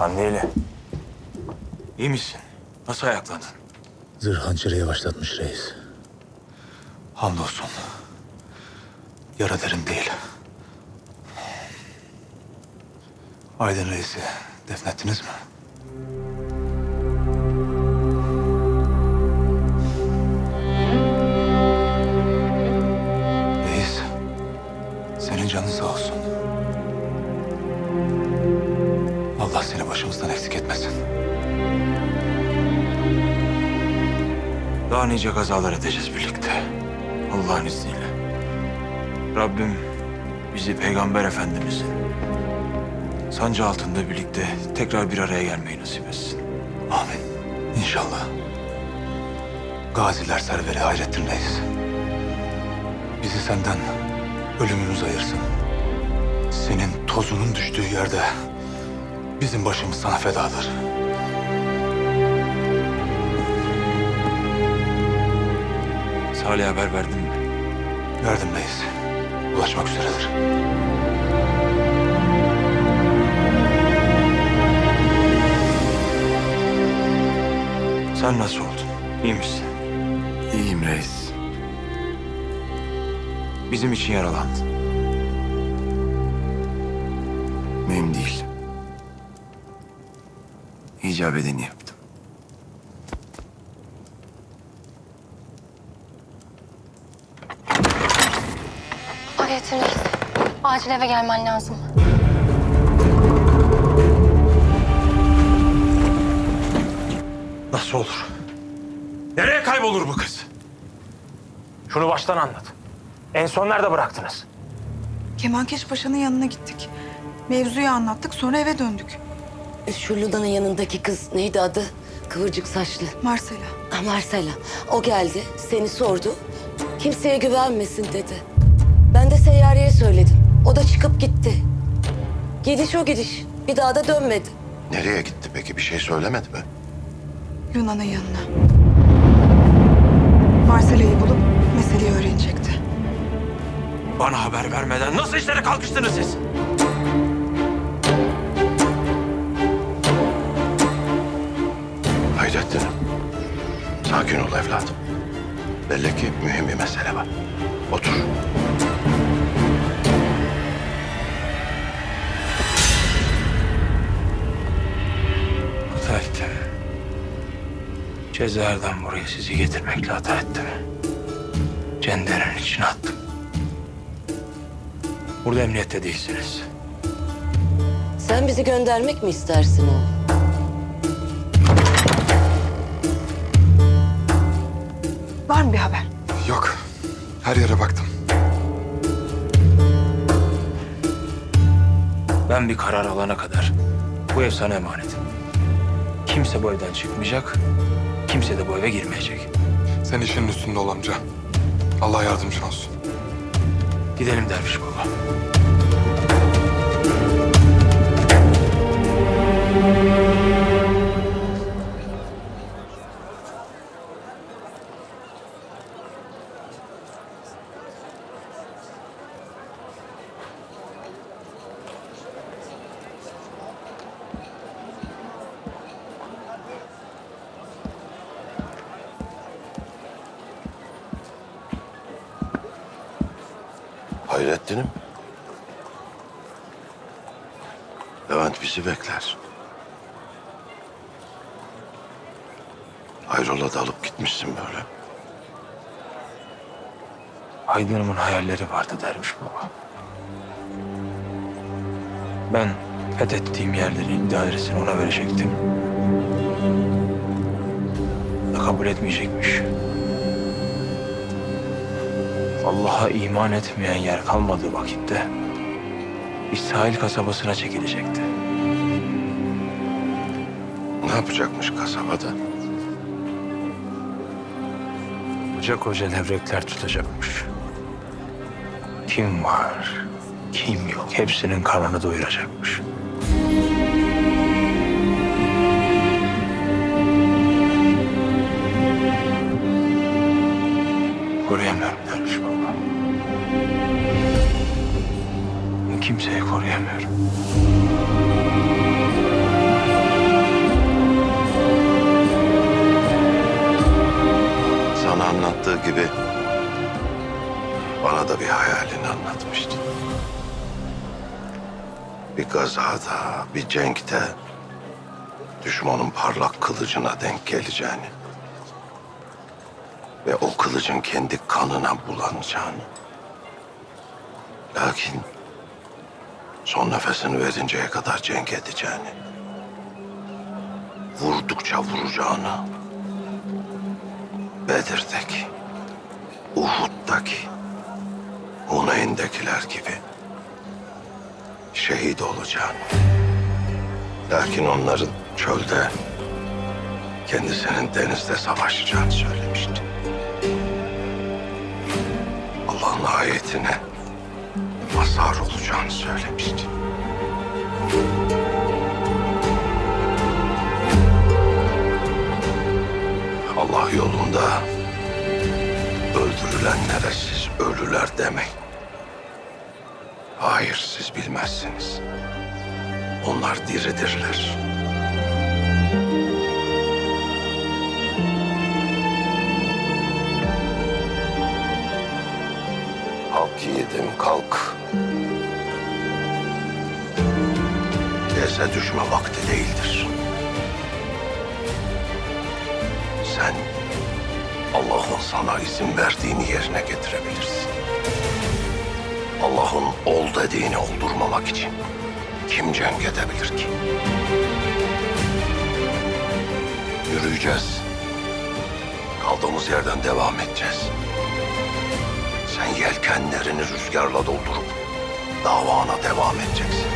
Anneli. İyi misin? Nasıl ayaklandın? Zırh hançeri yavaşlatmış reis. Hamdolsun. Yara derin değil. Aydın Reis'i defnettiniz mi? Daha nice kazalar edeceğiz birlikte. Allah'ın izniyle. Rabbim bizi Peygamber Efendimizin sancı altında birlikte tekrar bir araya gelmeyi nasip etsin. Amin. İnşallah. Gaziler serveri Hayrettin Reis. Bizi senden ölümümüz ayırsın. Senin tozunun düştüğü yerde bizim başımız sana fedadır. Salih'e haber verdin mi? Verdim reis. Ulaşmak üzeredir. Sen nasıl oldun? İyi misin? İyiyim reis. Bizim için yaralandın. Mühim değil. İcap edeni Reis. Acil eve gelmen lazım. Nasıl olur? Nereye kaybolur bu kız? Şunu baştan anlat. En son nerede bıraktınız? Kemankeş Paşa'nın yanına gittik. Mevzuyu anlattık sonra eve döndük. Şu Luna'nın yanındaki kız neydi adı? Kıvırcık saçlı. Marcela. Ha, Marcela. O geldi, seni sordu. Kimseye güvenmesin dedi. Söyledim. O da çıkıp gitti. Gidiş o gidiş. Bir daha da dönmedi. Nereye gitti peki? Bir şey söylemedi mi? Luna'nın yanına. Marcela'yı bulup meseleyi öğrenecekti. Bana haber vermeden nasıl işlere kalkıştınız siz? Hayrettin'im. Sakin ol evladım. Belli ki mühim bir mesele var. Otur. Cezayir'den buraya sizi getirmekle hata ettim. Cenderenin içine attım. Burada emniyette değilsiniz. Sen bizi göndermek mi istersin oğlum? Var mı bir haber? Yok. Her yere baktım. Ben bir karar alana kadar bu ev sana emanet. Kimse bu evden çıkmayacak, kimse de bu eve girmeyecek. Sen işinin üstünde ol amca. Allah yardımcın olsun. Gidelim derviş baba. Hayrettin'im. Levent bizi bekler. Hayrola da alıp gitmişsin böyle. Aydın'ımın hayalleri vardı derviş baba. Ben fethettiğim yerlerin idaresini ona verecektim. Da kabul etmeyecekmiş. Allah'a iman etmeyen yer kalmadığı vakitte İsrail kasabasına çekilecekti. Ne yapacakmış kasabada? Koca koca levrekler tutacakmış. Kim var, kim yok hepsinin karnını doyuracakmış. Gibi bana da bir hayalini anlatmıştı. Bir gazada, bir cenkte düşmanın parlak kılıcına denk geleceğini ve o kılıcın kendi kanına bulanacağını. Lakin son nefesini verinceye kadar cenk edeceğini, vurdukça vuracağını, Bedir'deki, Uhud'daki, Huneyn'dekiler gibi şehit olacağını. Lakin onların çölde, kendisinin denizde savaşacağını söylemişti. Allah'ın ayetine mazhar olacağını söylemişti. Allah yolunda öldürülenlere siz ölüler demeyin. Hayır siz bilmezsiniz. Onlar diridirler. Kalk yiğidim kalk. Geze düşme vakti değildir. Sen Allah'ın sana izin verdiğini yerine getirebilirsin. Allah'ın ol dediğini oldurmamak için kim cenk edebilir ki? Yürüyeceğiz. Kaldığımız yerden devam edeceğiz. Sen yelkenlerini rüzgarla doldurup davana devam edeceksin.